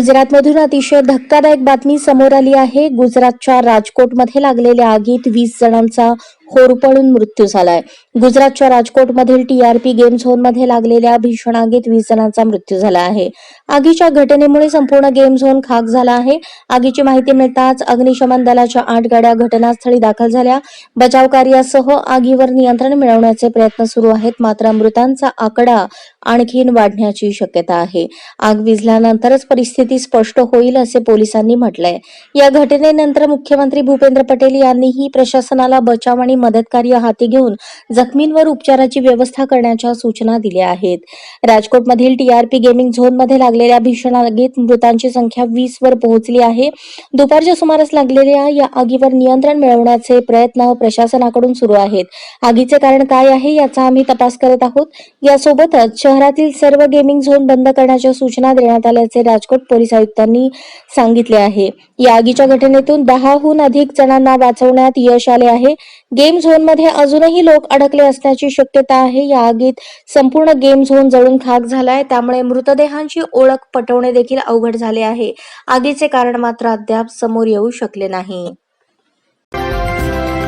गुजरातमधून अतिशय धक्कादायक बातमी समोर आली आहे. गुजरातच्या राजकोटमध्ये लागलेल्या आगीत वीस जणांचा होरपळून मृत्यू झालाय. गुजरातच्या राजकोटमधील टीआरपी गेम झोनमध्ये लागलेल्या भीषण आगीत वीस जणांचा मृत्यू झाला आहे. आगीच्या घटनेमुळे संपूर्ण गेम झोन खाक झाला आहे. आगीची माहिती मिळताच अग्निशमन दलाच्या आठ गाड्या घटनास्थळी दाखल झाल्या. बचाव कार्यासह आगीवर नियंत्रण मिळवण्याचे प्रयत्न सुरू आहेत. मात्र मृतांचा आकडा आणखीन वाढण्याची शक्यता आहे. आग विझल्यानंतरच परिस्थिती स्पष्ट होईल असे पोलिसांनी म्हटलंय. या घटनेनंतर मुख्यमंत्री भूपेंद्र पटेल यांनीही प्रशासनाला बचाव आणि मदतकार्य हाती घेऊन जखमींवर उपचाराची व्यवस्था करण्याच्या सूचना दिल्या आहेत. राजकोटमधील टीआरपी गेमिंग झोनमध्ये लागलेल्या भीषण आगीत मृतांची संख्या वीस वर पोहोचली आहे. दुपारच्या सुमारास लागलेल्या या आगीवर नियंत्रण मिळवण्याचे प्रयत्न प्रशासनाकडून सुरू आहेत. आगीचे कारण काय आहे याचा आम्ही तपास करत आहोत. यासोबतच शहरातील सर्व गेमिंग झोन बंद करण्याच्या सूचना देण्यात आल्याचे राजकोट पोलीस आयुक्तांनी सांगितले आहे. या आगीच्या घटनेतून दहाहून अधिक जणांना वाचवण्यात यश आले आहे. गेम झोनमध्ये अजूनही लोक अडकले असण्याची शक्यता आहे. या आगीत संपूर्ण गेम झोन जळून खाक झालाय. त्यामुळे मृतदेहांची ओळख पटवणे देखील अवघड झाले आहे. आगीचे कारण मात्र अद्याप समोर येऊ शकले नाही.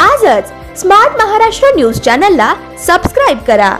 आजच स्मार्ट महाराष्ट्र न्यूज चॅनलला सबस्क्राईब करा.